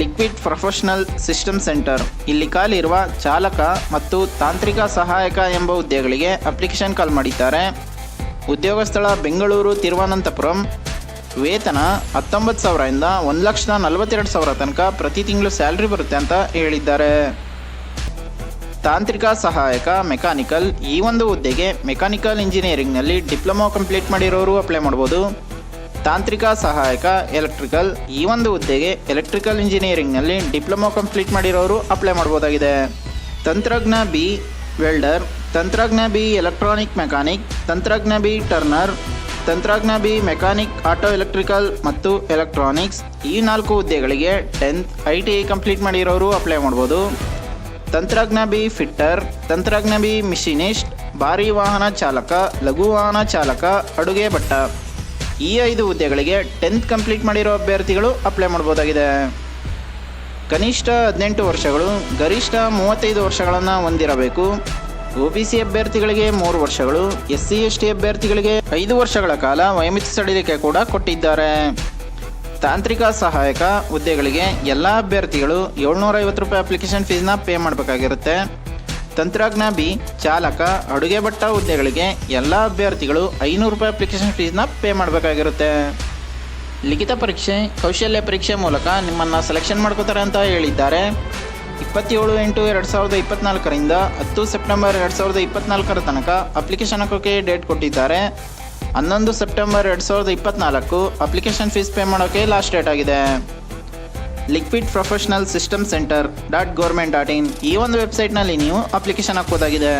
Liquid professional system centre ಇಲ್ಲಿ ಕಾಲಿರುವ ಚಾಲಕ ಮತ್ತು ತಾಂತ್ರಿಕ ಸಹಾಯಕ ಎಂಬ ಹುದ್ದೆಗಳಿಗೆ ಅಪ್ಲಿಕೇಶನ್ ಕಾಲ್ ಮಾಡಿದ್ದಾರೆ. ಉದ್ಯೋಗ ಸ್ಥಳ ಬೆಂಗಳೂರು ತಿರುವನಂತಪುರಂ. ವೇತನ ಹತ್ತೊಂಬತ್ತು ಸಾವಿರದಿಂದ ಒಂದು ಲಕ್ಷದ ನಲವತ್ತೆರಡು ಸಾವಿರ ತನಕ ಪ್ರತಿ ತಿಂಗಳು ಸ್ಯಾಲ್ರಿ ಬರುತ್ತೆ ಅಂತ ಹೇಳಿದ್ದಾರೆ. ತಾಂತ್ರಿಕ ಸಹಾಯಕ ಮೆಕ್ಯಾನಿಕಲ್ ಈ ಒಂದು ಹುದ್ದೆಗೆ ಮೆಕ್ಯಾನಿಕಲ್ ಇಂಜಿನಿಯರಿಂಗ್ನಲ್ಲಿ ಡಿಪ್ಲೊಮಾ ಕಂಪ್ಲೀಟ್ ಮಾಡಿರೋರು ಅಪ್ಲೈ ಮಾಡ್ಬೋದು. ತಾಂತ್ರಿಕ ಸಹಾಯಕ ಎಲೆಕ್ಟ್ರಿಕಲ್ ಈ ಒಂದು ಹುದ್ದೆಗೆ ಎಲೆಕ್ಟ್ರಿಕಲ್ ಇಂಜಿನಿಯರಿಂಗ್ನಲ್ಲಿ ಡಿಪ್ಲೊಮಾ ಕಂಪ್ಲೀಟ್ ಮಾಡಿರೋರು ಅಪ್ಲೈ ಮಾಡ್ಬೋದಾಗಿದೆ. ತಂತ್ರಜ್ಞ ಬಿ ವೆಲ್ಡರ್, ತಂತ್ರಜ್ಞ ಬಿ ಎಲೆಕ್ಟ್ರಾನಿಕ್ ಮೆಕ್ಯಾನಿಕ್, ತಂತ್ರಜ್ಞ ಬಿ ಟರ್ನರ್, ತಂತ್ರಜ್ಞ ಬಿ ಮೆಕ್ಯಾನಿಕ್, ಆಟೋ ಎಲೆಕ್ಟ್ರಿಕಲ್ ಮತ್ತು ಎಲೆಕ್ಟ್ರಾನಿಕ್ಸ್ ಈ ನಾಲ್ಕು ಹುದ್ದೆಗಳಿಗೆ tenth I T I complete ಮಾಡಿರೋರು ಅಪ್ಲೈ ಮಾಡ್ಬೋದು. ತಂತ್ರಜ್ಞ ಬಿ ಫಿಟ್ಟರ್, ತಂತ್ರಜ್ಞ ಬಿ ಮಿಷಿನಿಸ್ಟ್, ಭಾರಿ ವಾಹನ ಚಾಲಕ, ಲಘು ವಾಹನ ಚಾಲಕ, ಅಡುಗೆ ಭಟ್ಟ. ಈ ಐದು ಹುದ್ದೆಗಳಿಗೆ ಟೆಂತ್ ಕಂಪ್ಲೀಟ್ ಮಾಡಿರೋ ಅಭ್ಯರ್ಥಿಗಳು ಅಪ್ಲೈ ಮಾಡ್ಬೋದಾಗಿದೆ. ಕನಿಷ್ಠ ಹದಿನೆಂಟು ವರ್ಷಗಳು, ಗರಿಷ್ಠ ಮೂವತ್ತೈದು ವರ್ಷಗಳನ್ನು ಹೊಂದಿರಬೇಕು. ಒ ಬಿ ಸಿ ಅಭ್ಯರ್ಥಿಗಳಿಗೆ ಮೂರು ವರ್ಷಗಳು ಎಸ್ ಸಿ ಎಸ್ ಟಿ ಅಭ್ಯರ್ಥಿಗಳಿಗೆ ಐದು ವರ್ಷಗಳ ಕಾಲ ವಯೋಮಿತಿ ಸಡಿಲಿಕೆ ಕೂಡ ಕೊಟ್ಟಿದ್ದಾರೆ. ತಾಂತ್ರಿಕ ಸಹಾಯಕ ಹುದ್ದೆಗಳಿಗೆ ಎಲ್ಲ ಅಭ್ಯರ್ಥಿಗಳು ಏಳ್ನೂರ ಐವತ್ತು ರೂಪಾಯಿ ಅಪ್ಲಿಕೇಶನ್ ಫೀಸ್ನ ಪೇ ಮಾಡಬೇಕಾಗಿರುತ್ತೆ. ತಂತ್ರಜ್ಞ ಬಿ ಚಾಲಕ ಅಡುಗೆ ಭಟ್ಟ ಹುದ್ದೆಗಳಿಗೆ ಎಲ್ಲ ಅಭ್ಯರ್ಥಿಗಳು ಐನೂರು ರೂಪಾಯಿ ಅಪ್ಲಿಕೇಶನ್ ಫೀಸ್ನ ಪೇ ಮಾಡಬೇಕಾಗಿರುತ್ತೆ. ಲಿಖಿತ ಪರೀಕ್ಷೆ, ಕೌಶಲ್ಯ ಪರೀಕ್ಷೆ ಮೂಲಕ ನಿಮ್ಮನ್ನು ಸೆಲೆಕ್ಷನ್ ಮಾಡ್ಕೋತಾರೆ ಅಂತ ಹೇಳಿದ್ದಾರೆ. ಇಪ್ಪತ್ತೇಳು ಎಂಟು ಎರಡು ಸಾವಿರದ ಇಪ್ಪತ್ತ್ನಾಲ್ಕರಿಂದ ಹತ್ತು ಸೆಪ್ಟೆಂಬರ್ ಎರಡು ಸಾವಿರದ ಇಪ್ಪತ್ತ್ನಾಲ್ಕರ ತನಕ ಅಪ್ಲಿಕೇಶನ್ ಹಾಕೋಕ್ಕೆ ಡೇಟ್ ಕೊಟ್ಟಿದ್ದಾರೆ. ಹನ್ನೊಂದು ಸೆಪ್ಟೆಂಬರ್ ಎರಡು ಸಾವಿರದ ಇಪ್ಪತ್ನಾಲ್ಕು ಅಪ್ಲಿಕೇಶನ್ ಫೀಸ್ ಪೇ ಮಾಡೋಕ್ಕೆ ಲಾಸ್ಟ್ ಡೇಟ್ ಆಗಿದೆ. Liquid professional system centre dot government dot in ಈ ಒಂದು ವೆಬ್ಸೈಟ್ನಲ್ಲಿ ನೀವು ಅಪ್ಲಿಕೇಶನ್ ಹಾಕ್ಬೋದಾಗಿದೆ.